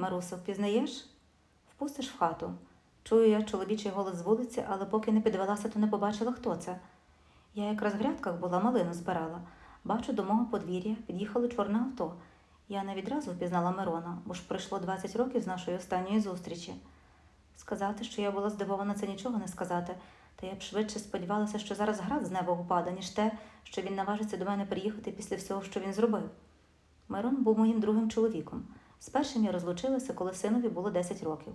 Марусо, впізнаєш? Впустиш в хату. Чую я чоловічий голос з вулиці, але поки не підвелася, то не побачила, хто це. Я якраз в грядках була, малину збирала. Бачу, до мого подвір'я під'їхало чорне авто. Я не відразу впізнала Мирона, бо ж пройшло 20 років з нашої останньої зустрічі. Сказати, що я була здивована, це нічого не сказати, та я б швидше сподівалася, що зараз град з неба упаде, ніж те, що він наважиться до мене приїхати після всього, що він зробив. Мирон був моїм другим чоловіком. З першим я розлучилася, коли синові було 10 років.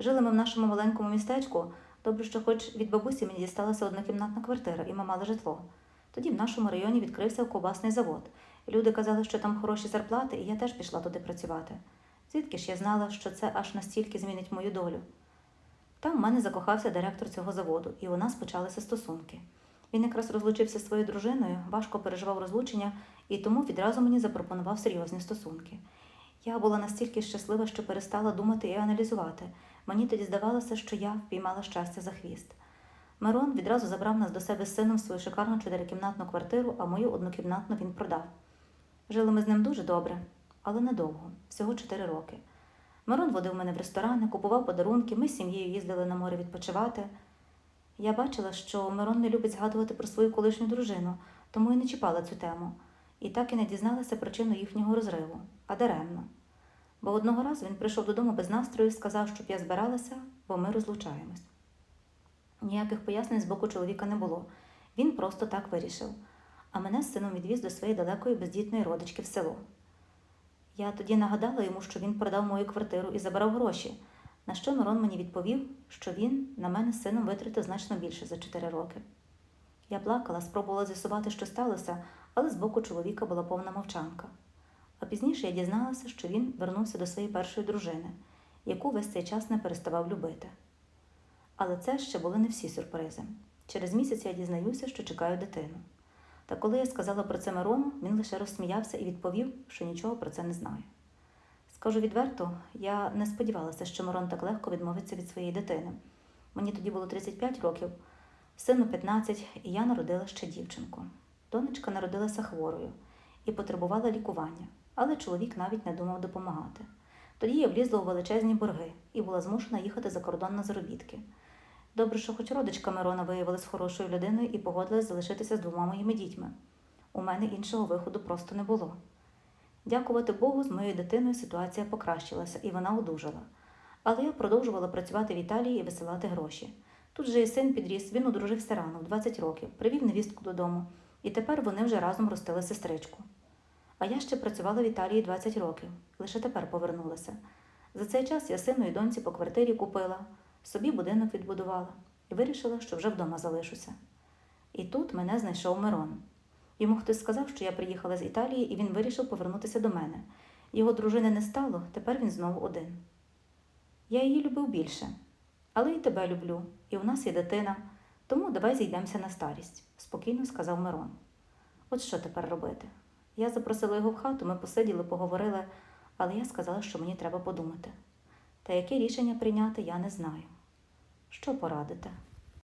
Жили ми в нашому маленькому містечку. Добре, що хоч від бабусі мені дісталася однокімнатна квартира, і ми мали житло. Тоді в нашому районі відкрився ковбасний завод. Люди казали, що там хороші зарплати, і я теж пішла туди працювати. Звідки ж я знала, що це аж настільки змінить мою долю? Там в мене закохався директор цього заводу, і у нас почалися стосунки. Він якраз розлучився зі своєю дружиною, важко переживав розлучення, і тому відразу мені запропонував серйозні стосунки. Я була настільки щаслива, що перестала думати і аналізувати. Мені тоді здавалося, що я впіймала щастя за хвіст. Мирон відразу забрав нас до себе з сином в свою шикарну чотирикімнатну квартиру, а мою однокімнатну він продав. Жили ми з ним дуже добре, але недовго, всього чотири роки. Мирон водив мене в ресторани, купував подарунки, ми з сім'єю їздили на море відпочивати. Я бачила, що Мирон не любить згадувати про свою колишню дружину, тому і не чіпала цю тему, і так і не дізналася причину їхнього розриву, а даремно. Бо одного разу він прийшов додому без настрою і сказав, щоб я збиралася, бо ми розлучаємось. Ніяких пояснень з боку чоловіка не було. Він просто так вирішив, а мене з сином відвіз до своєї далекої бездітної родички в село. Я тоді нагадала йому, що він продав мою квартиру і забрав гроші, на що Мирон мені відповів, що він на мене з сином витратив значно більше за чотири роки. Я плакала, спробувала з'ясувати, що сталося, але з боку чоловіка була повна мовчанка. А пізніше я дізналася, що він вернувся до своєї першої дружини, яку весь цей час не переставав любити. Але це ще були не всі сюрпризи. Через місяць я дізнаюся, що чекаю дитину. Та коли я сказала про це Мирону, він лише розсміявся і відповів, що нічого про це не знає. Скажу відверто, я не сподівалася, що Мирон так легко відмовиться від своєї дитини. Мені тоді було 35 років, сину 15, і я народила ще дівчинку. Донечка народилася хворою і потребувала лікування, але чоловік навіть не думав допомагати. Тоді я влізла у величезні борги і була змушена їхати за кордон на заробітки. Добре, що хоч родичка Мирона виявилась хорошою людиною і погодилась залишитися з двома моїми дітьми. У мене іншого виходу просто не було. Дякувати Богу, з моєю дитиною ситуація покращилася і вона одужала. Але я продовжувала працювати в Італії і висилати гроші. Тут же і син підріс, він одружився рано, в 20 років, привів невістку додому, і тепер вони вже разом ростили сестричку. А я ще працювала в Італії 20 років, лише тепер повернулася. За цей час я сину і доньці по квартирі купила, собі будинок відбудувала і вирішила, що вже вдома залишуся. І тут мене знайшов Мирон. Йому хтось сказав, що я приїхала з Італії, і він вирішив повернутися до мене. Його дружини не стало, тепер він знову один. Я її любив більше, але і тебе люблю, і у нас є дитина, тому давай зійдемося на старість, спокійно сказав Мирон. От що тепер робити? Я запросила його в хату, ми посиділи, поговорили, але я сказала, що мені треба подумати. Та яке рішення прийняти, я не знаю. Що порадите?